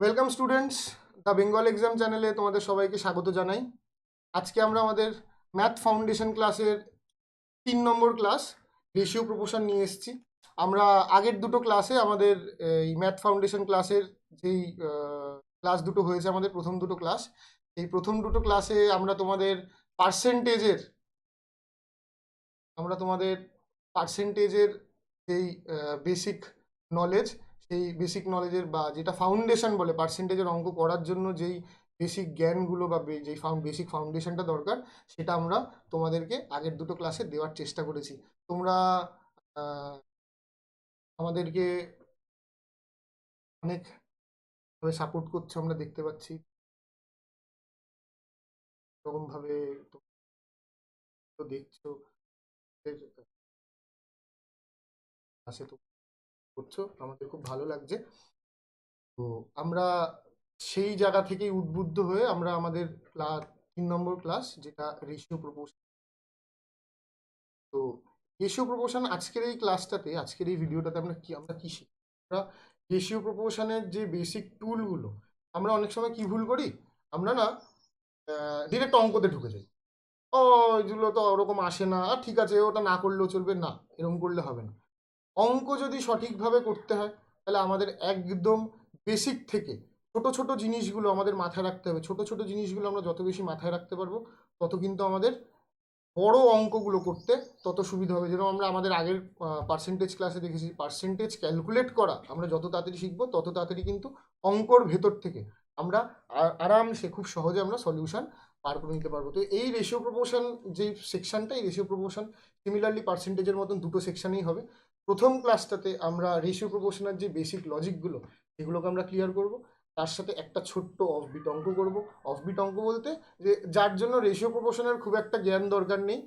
Welcome students the Bengal exam চ্যানেলে তোমাদের সবাইকে স্বাগত জানাই। আজকে আমরা আমাদের ম্যাথ ফাউন্ডেশন ক্লাসের তিন নম্বর ক্লাস রেশিও প্রপোশন নিয়ে এসেছি। আমরা আগের দুটো ক্লাসে আমাদের, এই ম্যাথ ফাউন্ডেশন ক্লাসের যেই ক্লাস দুটো হয়েছে আমাদের প্রথম দুটো ক্লাস এই প্রথম দুটো ক্লাসে আমরা তোমাদের পার্সেন্টেজের আমরা তোমাদের পার্সেন্টেজের যেই বেসিক নলেজ সেই বেসিক নলেজের বা যেটা ফাউন্ডেশন বলে পার্সেন্টেজের অঙ্ক করার জন্য যেই বেসিক জ্ঞানগুলো বা যেই বেসিক ফাউন্ডেশনটা দরকার, সেটা আমরা তোমাদেরকে আগের দুটো ক্লাসে দেওয়ার চেষ্টা করেছি। তোমরা আমাদেরকে অনেক ভাবে সাপোর্ট করছ, আমরা দেখতে পাচ্ছি। তো দেখছ। ক্লাসে তো করছ আমাদের খুব ভালো লাগছে। তো আমরা সেই জায়গা থেকেই উদ্বুদ্ধ হয়ে আমরা আমাদের ক্লাস তিন নম্বর ক্লাস, যেটা রেশিও প্রপোশন তো রেশিও প্রপোশন আজকের এই ক্লাসটাতে, আজকের এই ভিডিওটাতে আমরা কি আমরা কি শিখি? আমরা রেশিও প্রপোশনের যে বেসিক টুলগুলো আমরা অনেক সময় কি ভুল করি? আমরা না ডিরেক্ট অঙ্কতে ঢুকে যাই। ও, এগুলো তো ওরকম আসে না ঠিক আছে, ওটা না করলেও চলবে, না, এরকম করলে হবে না। অঙ্ক যদি সঠিকভাবে করতে হয়, তাহলে আমাদের একদম বেসিক থেকে ছোট ছোট জিনিসগুলো আমাদের মাথায় রাখতে হবে। ছোট ছোট জিনিসগুলো আমরা যত বেশি মাথায় রাখতে পারব, তত কিন্তু আমাদের বড় অঙ্কগুলো করতে তত সুবিধা হবে। যেরকম আমরা আমাদের আগের পার্সেন্টেজ ক্লাসে দেখেছি পার্সেন্টেজ ক্যালকুলেট করা আমরা যত তাড়াতাড়ি শিখব, তত তাড়াতাড়ি কিন্তু অঙ্কর ভেতর থেকে আমরা আরামসে খুব সহজে আমরা সলিউশন পার করে নিতে পারব। তো এই রেশিও প্রপোর্শন যে সেকশনটা এই রেশিও প্রপোর্শন সিমিলারলি পার্সেন্টেজের মতন দুটো সেকশনেই হবে। প্রথম ক্লাসটাতে আমরা রেশিও প্রপোর্শনের যে বেসিক লজিকগুলো এগুলোকে আমরা ক্লিয়ার করব। তার সাথে একটা ছোট্ট অফবিট অঙ্ক করব। অফবিট অঙ্ক বলতে যে, যার জন্য রেশিও প্রপোর্শনের খুব একটা জ্ঞান দরকার নেই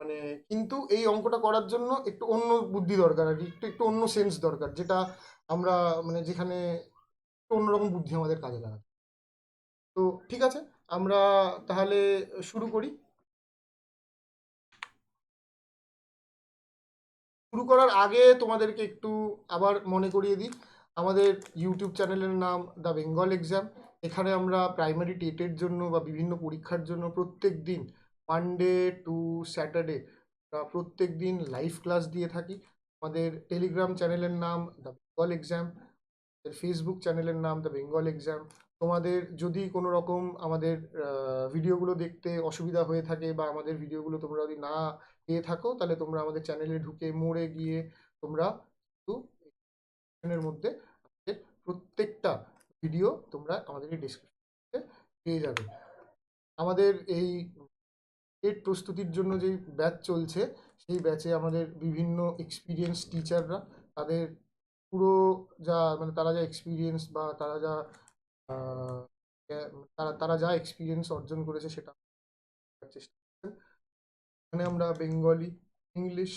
মানে কিন্তু এই অঙ্কটা করার জন্য একটু অন্য বুদ্ধি দরকার আর কি, একটু একটু অন্য সেন্স দরকার, যেটা আমরা মানে যেখানে অন্যরকম বুদ্ধি আমাদের কাজে লাগাবে তো ঠিক আছে, আমরা তাহলে শুরু করি। শুরু করার আগে তোমাদেরকে একটু আবার মনে করিয়ে দিই। আমাদের ইউটিউব চ্যানেলের নাম দ্য বেঙ্গল এক্সাম এখানে আমরা প্রাইমারি টেটের জন্য বা বিভিন্ন পরীক্ষার জন্য প্রত্যেক দিন মানডে টু স্যাটারডে প্রত্যেক দিন লাইভ ক্লাস দিয়ে থাকি। আমাদের টেলিগ্রাম চ্যানেলের নাম দ্য বেঙ্গল এক্সাম ফেসবুক চ্যানেলের নাম দ্য বেঙ্গল এক্সাম তোমাদের যদি কোনো রকম আমাদের ভিডিওগুলো দেখতে অসুবিধা হয়ে থাকে বা আমাদের ভিডিওগুলো তোমরা যদি না পেয়ে থাকো, তাহলে তোমরা আমাদের চ্যানেলে ঢুকে মোড়ে গিয়ে তোমরা কিন্তু মধ্যে আমাদের প্রত্যেকটা ভিডিও তোমরা আমাদের এই ডিসক্রিপশনে পেয়ে যাবে। আমাদের এই টেট প্রস্তুতির জন্য যেই ব্যাচ চলছে, সেই ব্যাচে আমাদের বিভিন্ন এক্সপিরিয়েন্স টিচাররা তাদের পুরো যা মানে তারা যা এক্সপিরিয়েন্স বা তারা যা তারা তারা যা এক্সপিরিয়েন্স অর্জন করেছে সেটা চেষ্টা এখানে আমরা বেঙ্গলি ইংলিশ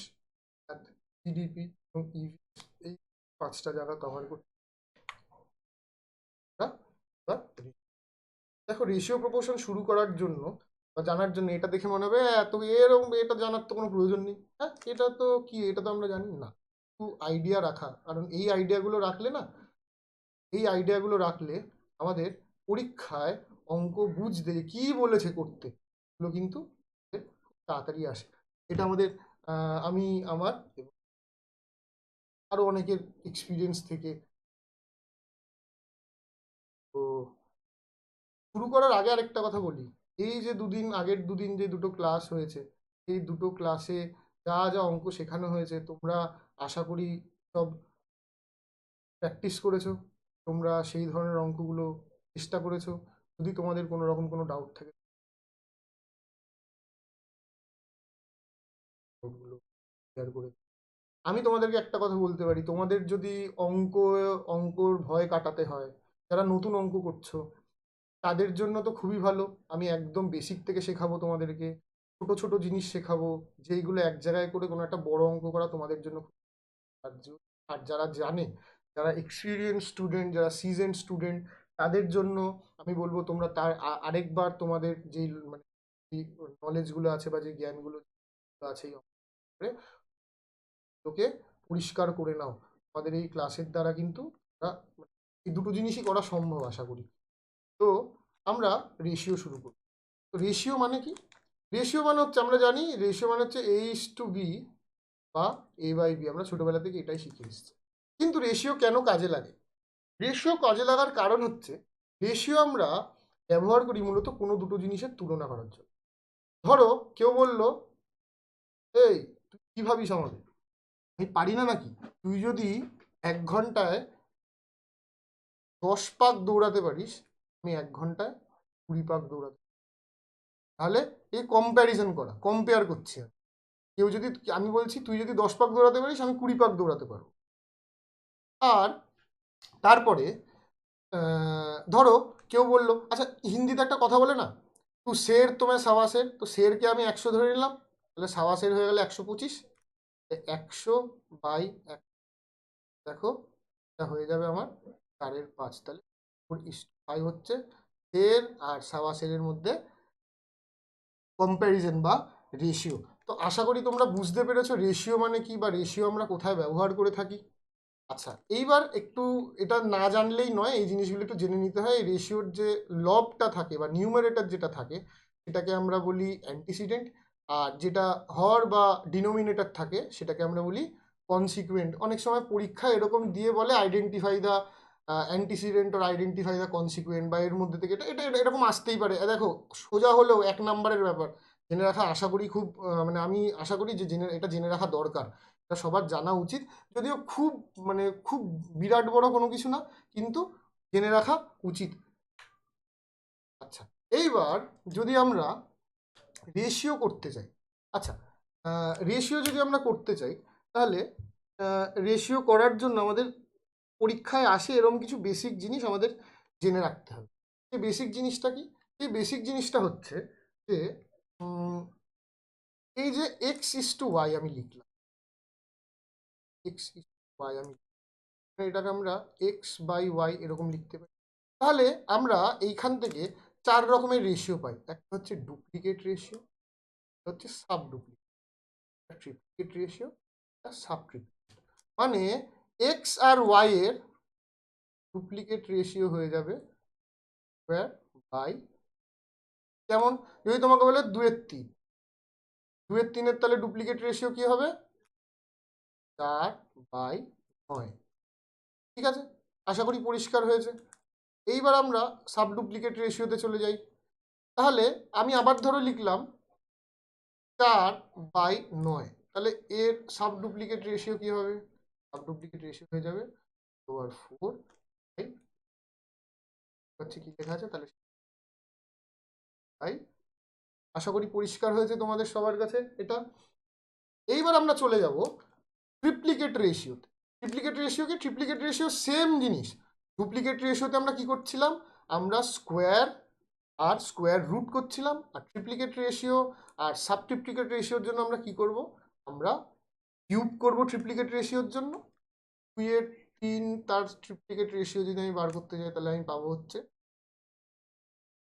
জিডিপি এবং ইভি এই পাঁচটা জায়গা কভার করছি দেখো রেশিও প্রপোর্শন শুরু করার জন্য বা জানার জন্য এটা দেখে মনে হবে "এ, এত এরকম এটা জানার তো কোনো প্রয়োজন নেই। হ্যাঁ এটা তো কি এটা তো আমরা জানি না। একটু আইডিয়া রাখা কারণ এই আইডিয়াগুলো রাখলে না এই আইডিয়াগুলো রাখলে আমাদের পরীক্ষায় অঙ্ক বুঝতে কি বলেছে করতে এগুলো কিন্তু তাড়াতাড়ি আসে। এটা আমাদের আমি, আমার এবং আরও অনেকের এক্সপিরিয়েন্স থেকে। তো শুরু করার আগে আরেকটা কথা বলি। এই যে দুদিন আগের দুদিন যে দুটো ক্লাস হয়েছে, এই দুটো ক্লাসে যা যা অঙ্ক শেখানো হয়েছে, তোমরা আশা করি সব প্র্যাকটিস করেছ। তোমরা সেই ধরনের অঙ্কগুলো চেষ্টা করেছ। যদি তোমাদের কোনো রকম কোনো ডাউট থাকে ডাউটগুলো ক্লিয়ার করে আমি তোমাদেরকে একটা কথা বলতে পারি, তোমাদের যদি অঙ্ক, অঙ্কর ভয় কাটাতে হয়, যারা নতুন অঙ্ক করছ, তাদের জন্য তো খুবই ভালো। আমি একদম বেসিক থেকে শেখাবো তোমাদেরকে, ছোট ছোট জিনিস শেখাবো, যেইগুলো এক জায়গায় করে কোনো একটা বড় অঙ্ক করা তোমাদের জন্য আর যারা জানে, যারা এক্সপিরিয়েন্স স্টুডেন্ট যারা সিজন স্টুডেন্ট তাদের জন্য আমি বলব তোমরা তার আরেকবার তোমাদের যেই মানে নলেজগুলো আছে বা যে জ্ঞানগুলো আছে তোকে পরিষ্কার করে নাও। আমাদের এই ক্লাসের দ্বারা কিন্তু এই দুটো জিনিসই করা সম্ভব আশা করি। তো আমরা রেশিও শুরু করি। তো রেশিও মানে কি? রেশিও মানে হচ্ছে, আমরা জানি রেশিও মানে হচ্ছে এইচ টু বি বা এ বাই বি আমরা ছোটোবেলা থেকে এটাই শিখে এসেছি। কিন্তু রেশিও কেন কাজে লাগে? রেশিও কাজে লাগার কারণ হচ্ছে রেশিও আমরা ব্যবহার করি মূলত কোনো দুটো জিনিসের তুলনা করার জন্য। ধরো, কেউ বলল, এই কী ভাবিস আমাদের আমি পারি না নাকি? তুই যদি এক ঘন্টায় দশ পাক দৌড়াতে পারিস, আমি এক ঘন্টায় কুড়ি পাক দৌড়াতে তাহলে এই কম্প্যারিজন করা কম্পেয়ার করছি আর কেউ যদি, আমি বলছি তুই যদি দশ পাক দৌড়াতে পারিস, আমি কুড়ি পাক দৌড়াতে পারব। আর তারপরে ধরো কেউ বলল আচ্ছা হিন্দিতে একটা কথা বলে না? তু শের তোমায় সাওয়া শের তো শেরকে আমি একশো ধরে নিলাম। তাহলে শের হয়ে গেলে একশো পঁচিশ। একশো বাই এক, দেখো, এটা হয়ে যাবে আমার চারের পাঁচ। তাহলে ফাইভ হচ্ছে শের আর সাওয়া শেরের মধ্যে কম্প্যারিজন বা রেশিও তো আশা করি তোমরা বুঝতে পেরেছ রেশিও মানে কি বা রেশিও আমরা কোথায় ব্যবহার করে থাকি। আচ্ছা এইবার একটু এটা না জানলেই নয়, এই জিনিসগুলো একটু জেনে নিতে হয়। রেশিওর যে লবটা থাকে বা নিউমারেটর যেটা থাকে, সেটাকে আমরা বলি অ্যান্টিসিডেন্ট আর যেটা হর বা ডিনোমিনেটর থাকে, সেটাকে আমরা বলি কনসিকুয়েন্ট অনেক সময় পরীক্ষা এরকম দিয়ে বলে identify the antecedent or identify the consequent বা এর মধ্যে থেকে এটা, এটা- এরকম আসতেই পারে। দেখো, সোজা হলেও এক নাম্বারের ব্যাপার। জেনে রাখা আশা করি খুব মানে আমি আশা করি যে জেনে, এটা জেনে রাখা দরকার। এটা সবার জানা উচিত। যদিও খুব মানে খুব বিরাট বড় কোনো কিছু না, কিন্তু জেনে রাখা উচিত। আচ্ছা এইবার যদি আমরা রেশিও করতে চাই। আচ্ছা রেশিও যদি আমরা করতে চাই, তাহলে রেশিও করার জন্য আমাদের পরীক্ষায় আসে এরকম কিছু বেসিক জিনিস আমাদের জেনে রাখতে হবে। এই বেসিক জিনিসটা কি? এই বেসিক জিনিসটা হচ্ছে যে এই যে এক্স ইস টু ওয়াই আমি লিখলাম। এক্স ইস টু ওয়াই আমি এটাকে আমরা এক্স বাই ওয়াই এরকম লিখতে পারি। তাহলে আমরা এইখান থেকে চার রকমের রেশিও পাই। একটা হচ্ছে ডুপ্লিকেট রেশিও হচ্ছে sub duplicate triplicate ratio sub triplicate মানে এক্স আর ওয়াই এর ডুপ্লিকেট রেশিও হয়ে যাবে স্কোয়ার বাই যেমন যদি তোমাকে বলে দুয়ের তিন, দুয়ের তিনের তাহলে ডুপ্লিকেট রেশিও কি হবে? চার বাই নয়। ঠিক আছে? আশা করি পরিষ্কার হয়েছে। এইবার আমরা সাব ডুপ্লিকেট রেশিওতে চলে যাই। তাহলে আমি আবার ধরো লিখলাম চার বাই নয়। তাহলে এর সাব ডুপ্লিকেট রেশিও কি হবে? সাব ডুপ্লিকেট রেশিও হয়ে যাবে ওভার ফোর বাই হচ্ছে কি লেখা আছে? তাহলে তাই আশা করি পরিষ্কার হয়েছে তোমাদের সবার কাছে এটা। এইবার আমরা চলে যাব ট্রিপ্লিকেট রেশিওতে। ট্রিপ্লিকেট রেশিও কি ট্রিপ্লিকেট রেশিও সেম জিনিস। ডুপ্লিকেট রেশিওতে আমরা কি করছিলাম? আমরা স্কোয়ার আর স্কোয়ার রুট করছিলাম আর ট্রিপ্লিকেট রেশিও আর সাব ট্রিপ্লিকেট রেশিওর জন্য আমরা কি করব? আমরা কিউব করব ট্রিপ্লিকেট রেশিওর জন্য। দুইয়ের তিন তার ট্রিপ্লিকেট রেশিও যদি আমি বার করতে যাই তাহলে আমি পাবো হচ্ছে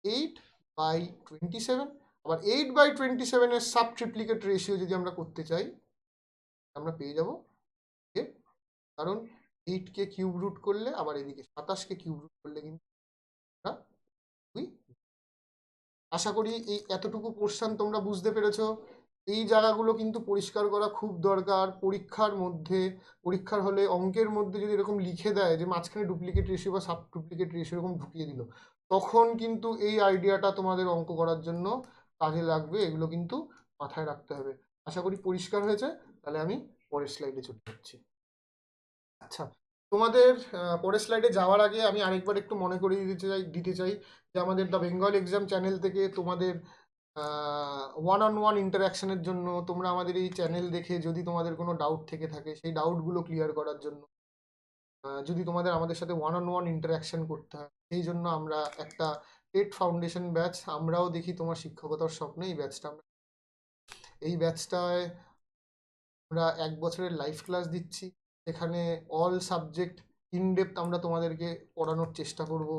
এইট বাই টোয়েন্টি সেভেন আবার এইট বাই টোয়েন্টি সেভেনের সাব ট্রিপ্লিকেট রেশিও যদি আমরা করতে চাই, আমরা পেয়ে যাব। কারণ এইটকে কিউব রুট করলে আবার এদিকে সাতাশকে কিউব রুট করলে কিন্তু আশা করি এই এতটুকু পোর্শন তোমরা বুঝতে পেরেছ। এই জায়গাগুলো কিন্তু পরিষ্কার করা খুব দরকার। পরীক্ষার মধ্যে, পরীক্ষার হলে অঙ্কের মধ্যে যদি এরকম লিখে দেয় যে মাঝখানে ডুপ্লিকেট রেশিও বা সাব ডুপ্লিকেট রেশিও এরকম ঢুকিয়ে দিল, তখন কিন্তু এই আইডিয়াটা তোমাদের অঙ্ক করার জন্য কাজে লাগবে। এগুলো কিন্তু মাথায় রাখতে হবে। আশা করি পরিষ্কার হয়েছে। তাহলে আমি পরের স্লাইডে চলে যাচ্ছি। আচ্ছা তোমাদের পরের স্লাইডে যাওয়ার আগে আমি আরেকবার একটু মনে করিয়ে দিতে চাই দিতে চাই যে আমাদের দ্য বেঙ্গল এক্সাম চ্যানেল থেকে তোমাদের ওয়ান অন ওয়ান ইন্টারাকশনের জন্য তোমরা আমাদের এই চ্যানেল দেখে যদি তোমাদের কোনো ডাউট থেকে থাকে, সেই ডাউটগুলো ক্লিয়ার করার জন্য যদি তোমাদের আমাদের সাথে ওয়ান অন ওয়ান ইন্টারাকশন করতে হয়, সেই জন্য আমরা একটা টেট ফাউন্ডেশন ব্যাচ আমরাও দেখি তোমার শিক্ষকতার স্বপ্নে এই ব্যাচটা আমরা, এই ব্যাচটায় আমরা এক বছরের লাইভ ক্লাস দিচ্ছি। এখানে অল সাবজেক্ট ইন ডেপথ আমরা তোমাদেরকে পড়ানোর চেষ্টা করব।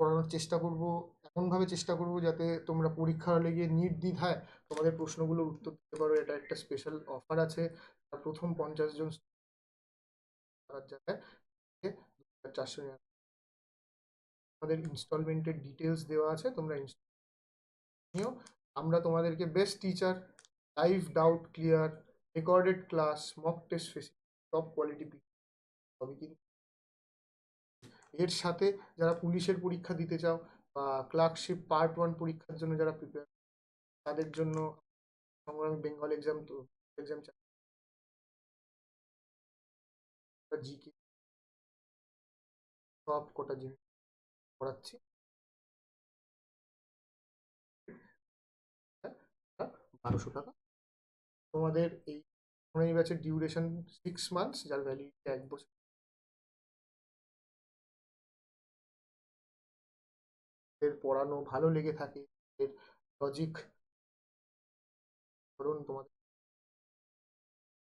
পড়ানোর চেষ্টা করব, এমনভাবে চেষ্টা করব যাতে তোমরা পরীক্ষা হলে গিয়ে নির্দ্বিধায় তোমাদের প্রশ্নগুলোর উত্তর দিতে পারো। এটা একটা স্পেশাল অফার আছে। প্রথম পঞ্চাশ জন জায়গায় চারশো আমাদের ইনস্টলমেন্টের ডিটেলস দেওয়া আছে, তোমরা নিও। আমরা তোমাদেরকে best teacher live doubt clear recorded class mock test facility top quality সবই কিন্তু। এর সাথে যারা পুলিশের পরীক্ষা দিতে চাও বা ক্লার্কশিপ পার্ট ওয়ান পরীক্ষার জন্য যারা প্রিপেয়ার তাদের জন্য সংগ্রামী বেঙ্গল এক্সাম তো এক্সাম জিকে সব কটা জিনিস পড়াচ্ছি। বারোশো টাকা। তোমাদের এই এই ব্যাচের ডিউরেশন সিক্স মান্থস যার ভ্যালিডিটি এক বছর। এর পড়ানো ভালো লেগে থাকে, এর লজিক ধরুন তোমাদের।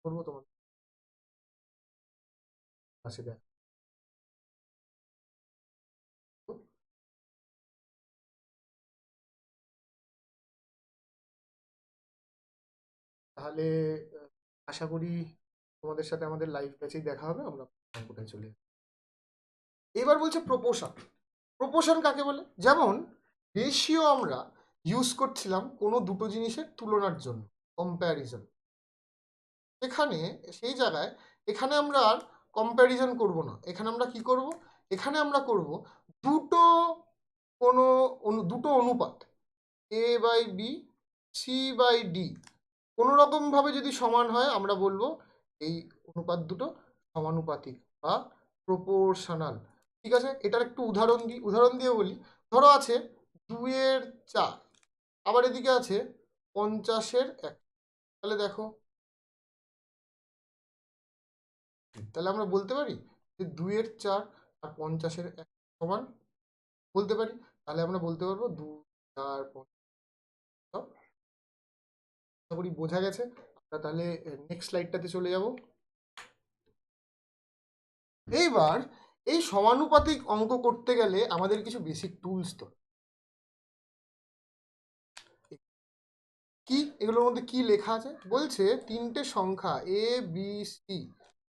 করব তোমাদের। পাশে দেখ। তাহলে আশা করি তোমাদের সাথে আমাদের লাইভ ব্যাচেই দেখা হবে, আমরা কোথায় চলে। এবার বলছে প্রপোশন প্রপোশন কাকে বলে? যেমন রেশিও আমরা ইউজ করছিলাম কোনো দুটো জিনিসের তুলনার জন্য কম্প্যারিজন এখানে, সেই জায়গায়, এখানে আমরা আর কম্প্যারিজন করব না। এখানে আমরা কি করব? এখানে আমরা করব দুটো কোনো দুটো অনুপাত A by B C by D কোনো রকমভাবে যদি সমান হয়, আমরা বলব এই অনুপাত দুটো সমানুপাতিক বা প্রপোর্শনাল ঠিক আছে? এটার একটু উদাহরণ দিই উদাহরণ দিয়ে বলি। ধরো আছে দুয়ের চার, আবার এদিকে আছে পঞ্চাশের এক। তাহলে দেখো। তাহলে আমরা বলতে পারি যে দুয়ের চার আর পঞ্চাশের এক সমান। বলতে পারি? তাহলে আমরা বলতে পারব দু, চার আশা করি বোঝা গেছে। তাহলে নেক্সট স্লাইডটাতে চলে যাব। এইবার এই সমানুপাতিক অঙ্ক করতে গেলে আমাদের কিছু বেসিক টুলস তো। কি? এগুলোর মধ্যে কি লেখা আছে? বলছে তিনটে সংখ্যা এ বি সি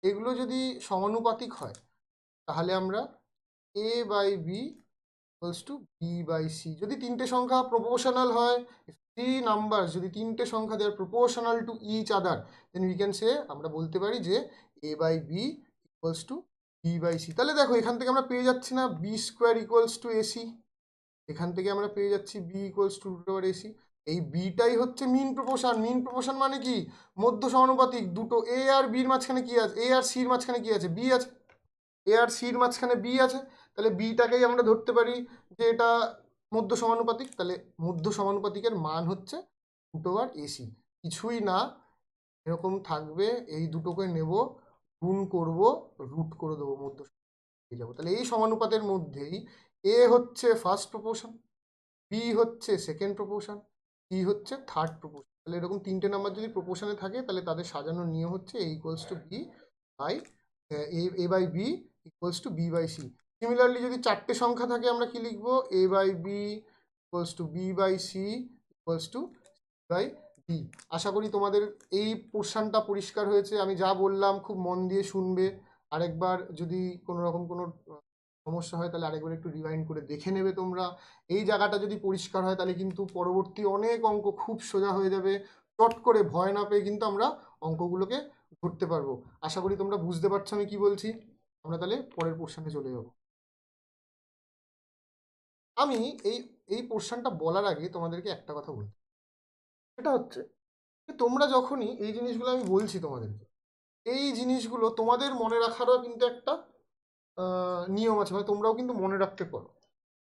এগুলো যদি সমানুপাতিক হয়, তাহলে আমরা A by B to B by C যদি তিনটে সংখ্যা প্রপোর্শনাল হয় থ্রি নাম্বার যদি তিনটে সংখ্যা দেয় proportional to each other then we can say আমরা বলতে পারি যে A by B equals to B by C তাহলে দেখো, এখান থেকে আমরা পেয়ে যাচ্ছি না B square equals to AC এখান থেকে আমরা পেয়ে যাচ্ছি B equals to root over AC এই বিটাই হচ্ছে মিন প্রপোর্শন মিন প্রপোর্শন মানে কি? মধ্য সমানুপাতিক, দুটো এ আর বির মাঝখানে কি আছে? এ আর সির মাঝখানে কি আছে? বি আছে। এ আর সির মাঝখানে বি আছে। তাহলে বিটাকেই আমরা ধরতে পারি যে এটা মধ্য সমানুপাতিক, তাহলে মধ্য সমানুপাতিকের মান হচ্ছে রুট ওভার এসি কিছুই না, এরকম থাকবে, এই দুটোকে নেব, গুণ করব রুট করে দেবো মধ্য পেয়ে যাব। তাহলে এই সমানুপাতের মধ্যেই এ হচ্ছে ফার্স্ট প্রপোর্শন বি হচ্ছে সেকেন্ড প্রপোর্শন সি হচ্ছে থার্ড প্রপোর্শন তাহলে এরকম তিনটে নাম্বার যদি প্রপোর্শনে থাকে, তাহলে তাদের সাজানোর নিয়ম হচ্ছে A equals to B by A by B equals to B by C similarly যদি চারটে সংখ্যা থাকে, আমরা কি লিখব? A by B equals to B by C equals to by D আশা করি তোমাদের এই পোর্শনটা পরিষ্কার হয়েছে। আমি যা বললাম, খুব মন দিয়ে শুনবে। আরেকবার যদি কোনো রকম কোনো সমস্যা হয়, তাহলে আরেকবার একটু রিভাইন্ড করে দেখে নেবে তোমরা। এই জায়গাটা যদি পরিষ্কার হয়, তাহলে কিন্তু পরবর্তী অনেক অঙ্ক খুব সোজা হয়ে যাবে। চট করে ভয় না পেয়ে কিন্তু আমরা অঙ্কগুলোকে ধরতে পারব। আশা করি তোমরা বুঝতে পারছ আমি কি বলছি। আমরা তাহলে পরের পোর্শনে চলে যাব। আমি এই এই পোর্শনটা বলার আগে তোমাদেরকে একটা কথা বলতে সেটা হচ্ছে তোমরা যখনই এই জিনিসগুলো আমি বলছি তোমাদেরকে, এই জিনিসগুলো তোমাদের মনে রাখারও কিন্তু একটা নিয়ম আছে মানে তোমরাও কিন্তু মনে রাখতে পারো।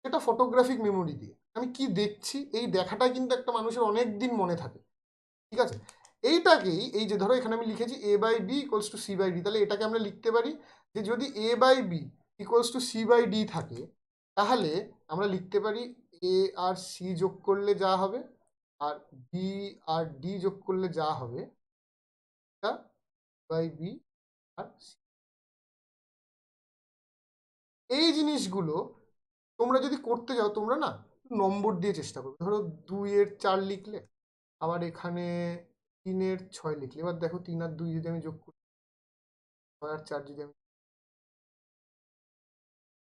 এটা ফটোগ্রাফিক মেমোরি দিয়ে। আমি কি দেখছি, এই দেখাটাই কিন্তু একটা মানুষের অনেক দিন মনে থাকে। ঠিক আছে? এইটাকেই, এই যে ধরো এখানে আমি লিখেছি A by B equals to C by D তাহলে এটাকে আমরা লিখতে পারি যে যদি A by B equals to C by D থাকে, তাহলে আমরা লিখতে পারি এ আর সি যোগ করলে যা হবে, আর বি আর ডি যোগ করলে যা হবে বাই বি আর সি এই জিনিসগুলো তোমরা যদি করতে যাও, তোমরা না নম্বর দিয়ে চেষ্টা করবে ধরো দুইয়ের চার লিখলে, আবার এখানে তিনের ছয় লিখলে, এবার দেখো তিন আর দুই যদি আমি যোগ করি, ছয় আর চার যদি আমি,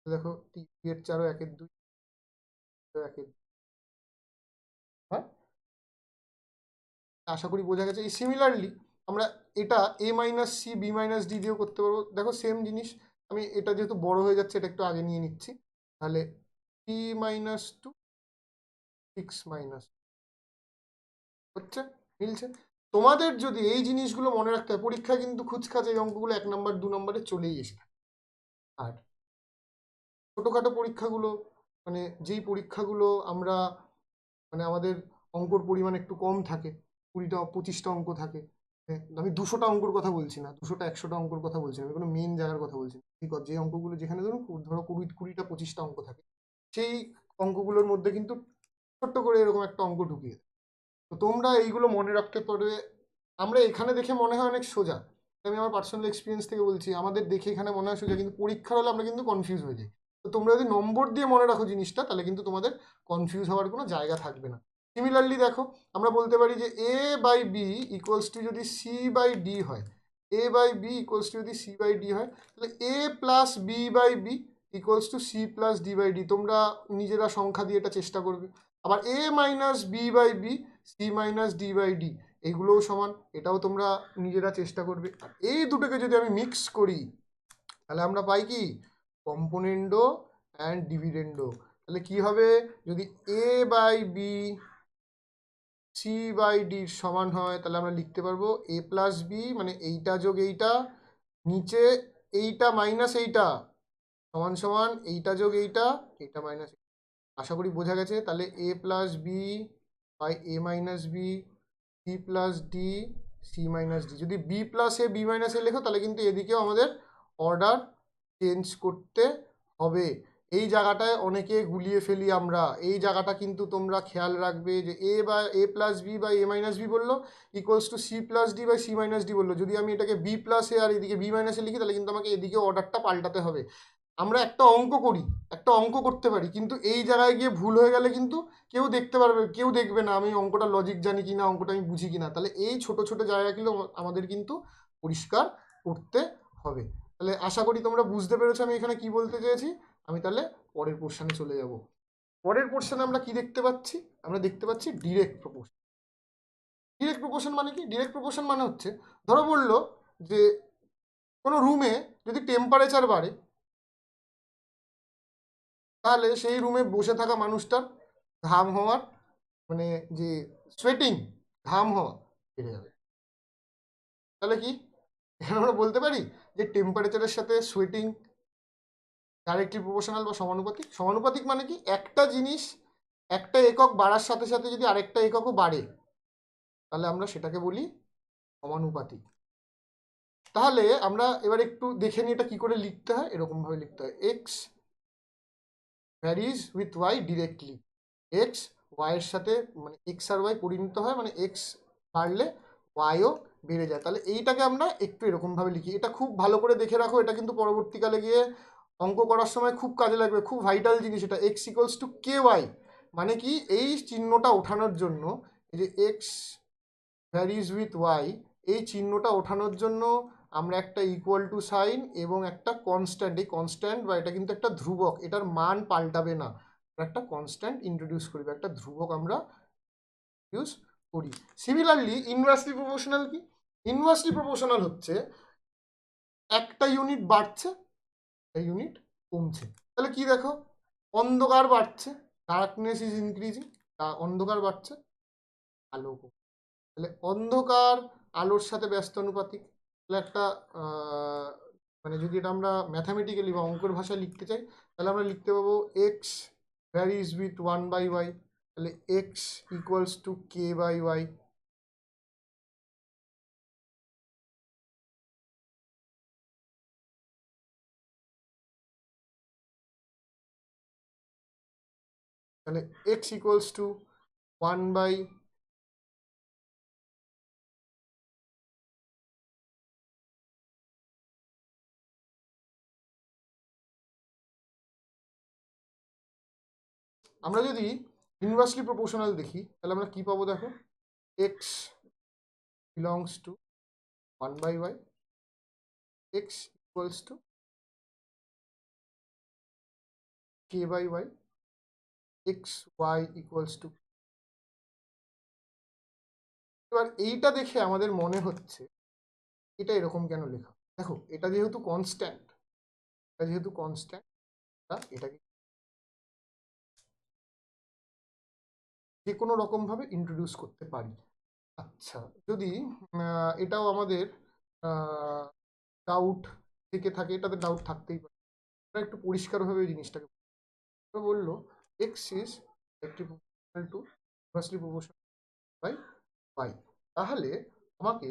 দেখো তিন এর চারও একের দুই। হয়? আশা করি বোঝা গেছে। এই সিমিলারলি আমরা এটা A minus C B minus D দিয়েও করতে পারব। দেখো সেম জিনিস আমি এটা যেহেতু বড় হয়ে যাচ্ছে এটা একটু আগে নিয়ে নিচ্ছি। তাহলে three minus two six minus হচ্ছে? মিলছে? তোমাদের যদি এই জিনিসগুলো মনে রাখতে হয় পরীক্ষায় কিন্তু খুচখাচ এই অঙ্কগুলো এক নম্বর দু নম্বরে চলেই এসে আর ছোটোখাটো পরীক্ষাগুলো মানে যেই পরীক্ষাগুলো আমরা মানে আমাদের অঙ্কর পরিমাণ একটু কম থাকে কুড়িটা পঁচিশটা অঙ্ক থাকে হ্যাঁ, আমি দুশোটা অঙ্কর কথা বলছি না দুশোটা একশোটা অঙ্কর কথা বলছি না কোনো মেন জায়গার কথা বলছি ঠিক যে অঙ্কগুলো যেখানে ধরুন ধরো কুড়ি কুড়িটা পঁচিশটা অঙ্ক থাকে সেই অঙ্কগুলোর মধ্যে কিন্তু ছোট্ট করে এরকম একটা অঙ্ক ঢুকিয়ে তো তোমরা এইগুলো মনে রাখতে পারবে আমরা এখানে দেখে মনে হয় অনেক সোজা। আমি আমার পার্সোনাল এক্সপিরিয়েন্স থেকে বলছি আমাদের দেখে এখানে মনে হয় সোজা কিন্তু পরীক্ষার হলে আমরা কিন্তু কনফিউজ হয়ে যাই। তো তোমরা যদি নম্বর দিয়ে মনে রাখো জিনিসটা, তাহলে কিন্তু তোমাদের কনফিউজ হওয়ার কোনো জায়গা থাকবে না। সিমিলারলি দেখো, আমরা বলতে পারি যে A by B equals to যদি সি বাই ডি হয় A by B equals to যদি সি বাই ডি হয়, তাহলে A plus B by B equals to C plus D by D তোমরা নিজেরা সংখ্যা দিয়ে এটা চেষ্টা করবে। আবার A minus B by B C minus D by D এগুলোও সমান, এটাও তোমরা নিজেরা চেষ্টা করবে। আর এই দুটোকে যদি আমি মিক্স করি, তাহলে আমরা পাই কি? কম্পোনেন্ডো অ্যান্ড ডিভিডেন্ডো তাহলে কি হবে? যদি A by B C by ডির সমান হয়, তাহলে আমরা লিখতে পারব এ প্লাস বি মানে এইটা যোগ এইটা, নিচে এইটা মাইনাস এইটা, সমান সমান এইটা যোগ এইটা এইটা মাইনাস আশা করি বোঝা গেছে। তাহলে A plus B by A minus B C plus D C minus D যদি B plus A B minus A লেখো, তাহলে কিন্তু এদিকেও আমাদের অর্ডার চেঞ্জ করতে হবে। এই জায়গাটায় অনেকে গুলিয়ে ফেলি আমরা। এই জায়গাটা কিন্তু তোমরা খেয়াল রাখবে যে এ বা এ প্লাস বি বা এ মাইনাস বি বলল equals to C plus D by C minus D বলল। যদি আমি এটাকে বি প্লাস এ আর এদিকে বি মাইনাস লিখি, তাহলে কিন্তু আমাকে এদিকে অর্ডারটা পাল্টাতে হবে। আমরা একটা অঙ্ক করি, একটা অঙ্ক করতে পারি, কিন্তু এই জায়গায় গিয়ে ভুল হয়ে গেলে কিন্তু কেউ দেখতে পারবে, কেউ দেখবে না আমি অঙ্কটা লজিক জানি কি না অঙ্কটা আমি বুঝি কিনা। তাহলে এই ছোট ছোট জায়গাগুলো আমাদের কিন্তু পরিষ্কার করতে হবে। তাহলে আশা করি তোমরা বুঝতে পেরেছ আমি এখানে কি বলতে চেয়েছি। আমি তাহলে পরের পোর্শনে চলে যাব। পরের পোর্শনে আমরা কি দেখতে পাচ্ছি? আমরা দেখতে পাচ্ছি ডিরেক্ট প্রপোর্শন ডিরেক্ট প্রপোর্শন মানে কি? ডিরেক্ট প্রপোর্শন মানে হচ্ছে, ধরো বলল যে কোনো রুমে যদি টেম্পারেচার বাড়ে, তাহলে সেই রুমে বসে থাকা মানুষটার ঘাম হওয়ার মানে যে সোয়েটিং ঘাম হওয়া বেড়ে যাবে। তাহলে কি? আমরা বলতে পারি যে টেম্পারেচারের সাথে সোয়েটিং ডাইরেক্টলি প্রপোর্শনাল বা সমানুপাতিক সমানুপাতিক মানে কি? একটা জিনিস একটা একক বাড়ার সাথে সাথে যদি আরেকটা এককও বাড়ে, তাহলে আমরা সেটাকে বলি সমানুপাতিক। তাহলে আমরা এবার একটু দেখে নিই এটা কি করে লিখতে হয় এরকমভাবে লিখতে হয়। X varies with Y directly X ওয়াইয়ের সাথে মানে এক্স আর ওয়াই পরিণত হয় মানে এক্স বাড়লে ওয়াইও বেড়ে যায়। তাহলে এইটাকে আমরা একটু এরকমভাবে লিখি। এটা খুব ভালো করে দেখে রাখো। এটা কিন্তু পরবর্তীকালে গিয়ে অঙ্ক করার সময় খুব কাজে লাগবে। খুব ভাইটাল জিনিস এটা। X equals to K Y মানে কি এই চিহ্নটা ওঠানোর জন্য এই যে এক্স ভ্যারিজ উইথ ওয়াই এই চিহ্নটা ওঠানোর জন্য আমরা একটা ইকুয়াল টু সাইন এবং একটা কনস্ট্যান্ট এই কনস্ট্যান্ট বা এটা কিন্তু একটা ধ্রুবক। এটার মান পাল্টাবে না। একটা কনস্ট্যান্ট ইন্ট্রোডিউস করি বা একটা ধ্রুবক আমরা ইউজ করি। সিমিলারলি ইনভার্সলি প্রপোর্শনাল কি? ইনভার্সলি প্রপোর্শনাল হচ্ছে, একটা ইউনিট বাড়ছে, একটা ইউনিট কমছে। তাহলে কি দেখো? অন্ধকার বাড়ছে ডার্কনেস ইজ ইনক্রিজিং তা অন্ধকার বাড়ছে, আলো তাহলে অন্ধকার আলোর সাথে ব্যস্ত অনুপাতিক, তাহলে একটা মানে যদি এটা আমরা ম্যাথামেটিক্যালি বা অঙ্কের ভাষায় লিখতে চাই, তাহলে আমরা লিখতে পাবো X varies with one by Y তাহলে X equals to K by Y তাহলে X equals to one by আমরা যদি ইনভার্সলি প্রপোর্শনাল দেখি, তাহলে আমরা কি পাবো দেখো? X belongs to one by Y X equals to K by Y Y equals to এবার এইটা দেখে আমাদের মনে হচ্ছে এটা এরকম কেন লেখা? দেখো, এটা যেহেতু কনস্ট্যান্ট এটা যেহেতু কনস্ট্যান্ট এটাকে যে কোনো রকমভাবে ইন্ট্রোডিউস করতে পারি। আচ্ছা যদি এটাও আমাদের ডাউট থেকে থাকে, এটাতে ডাউট থাকতেই পারে। একটু পরিষ্কারভাবে জিনিসটাকে বলল এক্স ইজ একটি proportional to inversely proportional by Y তাহলে আমাকে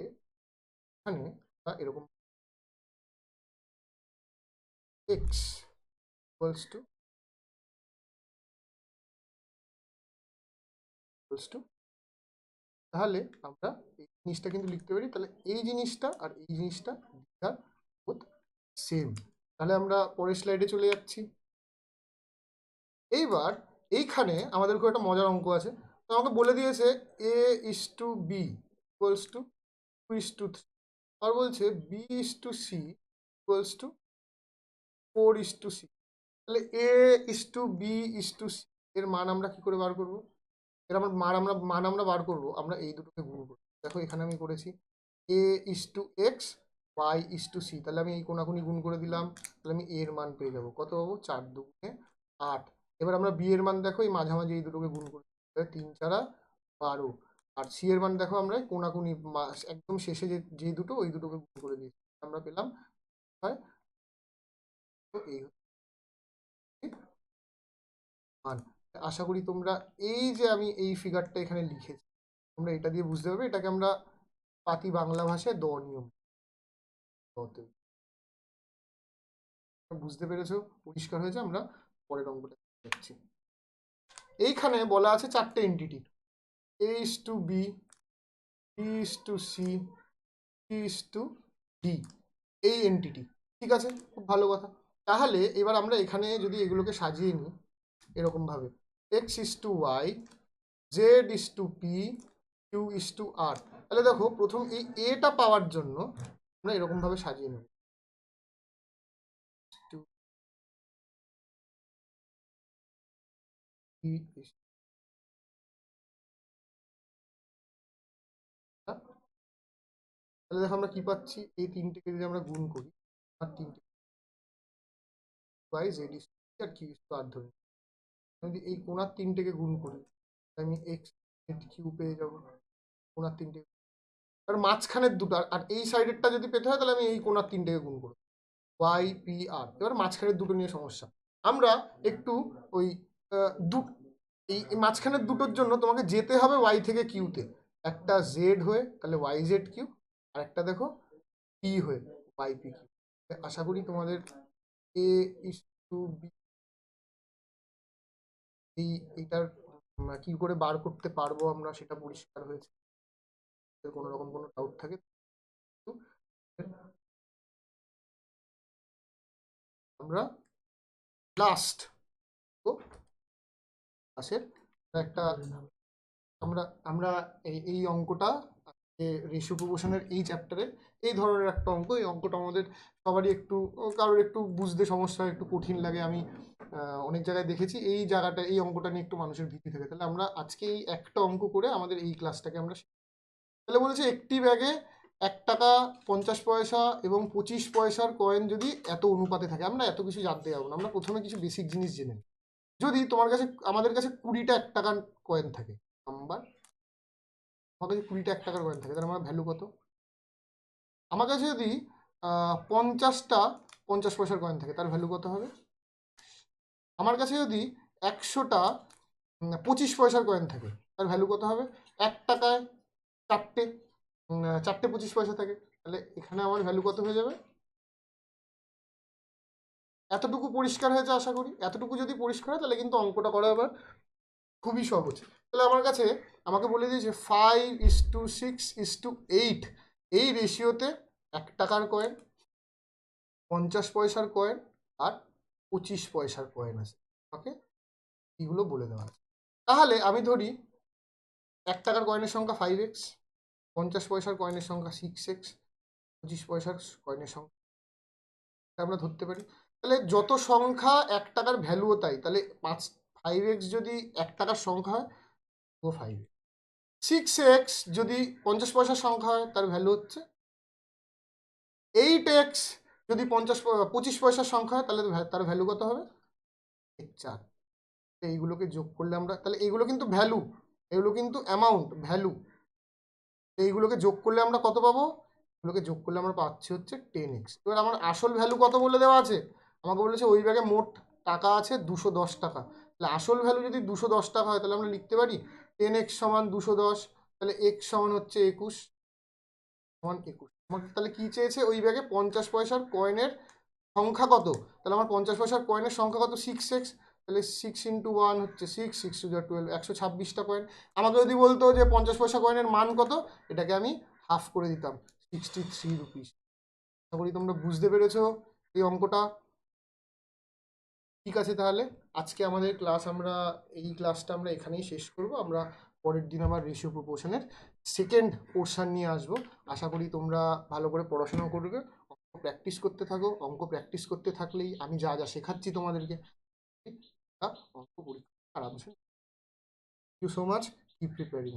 এখানে এরকম X equals to equals to তাহলে আমরা এই জিনিসটা কিন্তু লিখতে পারি। তাহলে এই জিনিসটা আর এই জিনিসটা সেম তাহলে আমরা পরের স্লাইডে চলে যাচ্ছি। এইবার এইখানে আমাদের খুব একটা মজার অঙ্ক আছে। তো আমাকে বলে দিয়েছে A is to B equals to two is to three আর বলছে B is to C equals to four is to C তাহলে A is to B is to C এর মান আমরা কি করে বার করব? এর আমার মান আমরা মান আমরা বার করব। আমরা এই দুটোকে গুণ করব। দেখো এখানে আমি করেছি A is to X Y is to C তাহলে আমি এই কোনাকুনি গুণ করে দিলাম। তাহলে আমি এর মান পেয়ে যাব। কত পাবো? চার দুগুণে আট। এবার আমরা বি এর মান দেখো, এই মাঝামাঝি এই দুটোকে গুণ করে তিন চারা বারো। আর সি এর মান দেখো আমরা কোনাকুনি একদম শেষে যে যে দুটো, ওই দুটোকে গুণ করে দিয়েছি। আমরা পেলাম হয় এই আশা করি তোমরা এই যে আমি এই ফিগারটা এখানে লিখেছি, তোমরা এটা দিয়ে বুঝতে পারবে, এটাকে আমরা পাতি বাংলা ভাষায় দ নিয়ম। বুঝতে পেরেছ? পরিষ্কার হয়েছে আমরা পরের অঙ্কটা দেখছি এইখানে বলা আছে চারটে entity A is to B is to C is to D এই এন্টিটি ঠিক আছে? খুব ভালো কথা। তাহলে এবার আমরা এখানে যদি এগুলোকে সাজিয়ে নিই এরকমভাবে। X is to Y Z is to P Q is to R তাহলে দেখো, প্রথম এই এটা পাওয়ার জন্য আমরা এরকমভাবে সাজিয়ে নেব। তাহলে দেখো আমরা কি পাচ্ছি? এই তিনটেকে যদি আমরা গুণ করি, আর তিনটে ওয়াই জেড আর কিউ আর ধরি। যদি এই কোনার তিনটেকে গুণ করি আমি এক্স কিউ পেয়ে যাব। কোনার তিনটে আর মাঝখানের দুটো, আর- এই সাইডেরটা যদি পেতে হয়, তাহলে আমি এই কোনার তিনটেকে গুণ করব। ওয়াই পি আর এবার মাঝখানের দুটো নিয়ে সমস্যা। আমরা একটু ওই দু এই মাঝখানের দুটোর জন্য তোমাকে যেতে হবে ওয়াই থেকে কিউতে একটা জেড হয়ে তাহলে ওয়াই জেড কিউ আর একটা দেখো পি হয়ে ওয়াই পি কিউ আশা করি তোমাদের এ ইস টু বি এই এইটার উম, কি করে বার করতে পারব আমরা সেটা পরিষ্কার হয়েছে। কোনো রকম কোনো ডাউট থাকে। আমরা লাস্ট ক্লাসের একটা আমরা আমরা এই এই অঙ্কটা রেশিও প্রপোর্শনের এই চ্যাপ্টারে এই ধরনের একটা অঙ্ক এই অঙ্কটা আমাদের সবারই একটু কারোর একটু বুঝতে সমস্যা একটু কঠিন লাগে আমি অনেক জায়গায় দেখেছি। এই জায়গাটা এই অঙ্কটা নিয়ে একটু মানুষের ভীতি থাকে। তাহলে আমরা আজকে এই একটা অঙ্ক করে আমাদের এই ক্লাসটাকে আমরা তাহলে বলেছে একটি ব্যাগে এক টাকা পঞ্চাশ পয়সা এবং পঁচিশ পয়সার কয়েন যদি এত অনুপাতে থাকে আমরা এত কিছু জানতে যাব না। আমরা প্রথমে কিছু বেসিক জিনিস জেনে নিই। যদি তোমার কাছে, আমাদের কাছে কুড়িটা এক টাকার কয়েন থাকে নাম্বার আমার কাছে কুড়িটা এক টাকার কয়েন থাকে তাহলে আমার ভ্যালু কত? আমার কাছে যদি পঞ্চাশটা, পঞ্চাশ পয়সার কয়েন থাকে, তার ভ্যালু কত হবে? আমার কাছে যদি একশোটা পঁচিশ পয়সার কয়েন থাকে, তার ভ্যালু কত হবে? এক টাকায় চারটে চারটে পঁচিশ পয়সা থাকে, তাহলে এখানে আমার ভ্যালু কত হয়ে যাবে? এতটুকু পরিষ্কার হয়েছে আশা করি। এতটুকু যদি পরিষ্কার হয়, তাহলে কিন্তু অঙ্কটা করা আবার খুবই সহজ। তাহলে আমার কাছে আমাকে বলে দিয়েছে five is to six is to eight এই রেশিওতে এক টাকার কয়েন পঞ্চাশ পয়সার কয়েন আর পঁচিশ পয়সার কয়েন আছে। ওকে এগুলো বলে দেওয়া আছে। তাহলে আমি ধরি, এক টাকার কয়েনের সংখ্যা ফাইভ এক্স পঞ্চাশ পয়সার কয়েনের সংখ্যা সিক্স এক্স পঁচিশ পয়সার কয়েনের সংখ্যা। আমরা ধরতে পারি তাহলে যত সংখ্যা এক টাকার ভ্যালুও তাই। তাহলে পাঁচ ফাইভ এক্স যদি এক টাকার সংখ্যা হয় ও ফাইভ সিক্স এক্স যদি পঞ্চাশ পয়সার সংখ্যা হয়, তার ভ্যালু হচ্ছে এইট এক্স যদি পঞ্চাশ পঁচিশ পয়সার সংখ্যা হয়, তাহলে তার ভ্যালু কত হবে? চার। এইগুলোকে যোগ করলে আমরা, তাহলে এইগুলো কিন্তু ভ্যালু এগুলো কিন্তু অ্যামাউন্ট ভ্যালু এইগুলোকে যোগ করলে আমরা কত পাবো? এগুলোকে যোগ করলে আমরা পাচ্ছি হচ্ছে টেন এক্স এবার আমার আসল ভ্যালু কত বলে দেওয়া আছে? আমাকে বলেছে ওই ব্যাগে মোট টাকা আছে দুশো দশ টাকা। তাহলে আসল ভ্যালু যদি দুশো দশ টাকা হয়, তাহলে আমরা লিখতে পারি টেন এক্স সমান দুশো দশ, তাহলে এক্স সমান হচ্ছে একুশ, সমান একুশ। আমাকে তাহলে কী চেয়েছে? ওই ব্যাগে পঞ্চাশ পয়সার কয়েনের সংখ্যা কত? তাহলে আমার পঞ্চাশ পয়সার কয়েনের সংখ্যা কত? সিক্স এক্স তাহলে সিক্স ইন্টু ওয়ান হচ্ছে six six twos are twelve একশো ছাব্বিশটা কয়েন আমাকে যদি বলতো যে পঞ্চাশ পয়সা কয়েনের মান কত? এটাকে আমি হাফ করে দিতাম সিক্সটি থ্রি রুপিস আশা করি তোমরা বুঝতে পেরেছ এই অঙ্কটা। ঠিক আছে তাহলে? আজকে আমাদের ক্লাস আমরা, এই ক্লাসটা আমরা এখানেই শেষ করব। আমরা পরের দিন আবার রেশিও প্রপোর্শনের সেকেন্ড পোর্শন নিয়ে আসব। আশা করি তোমরা ভালো করে পড়াশোনা করবে। অঙ্ক প্র্যাকটিস করতে থাকো। অঙ্ক প্র্যাকটিস করতে থাকলেই আমি যা যা শেখাচ্ছি তোমাদেরকে অঙ্ক পরীক্ষা আরামসে। You so much keep preparing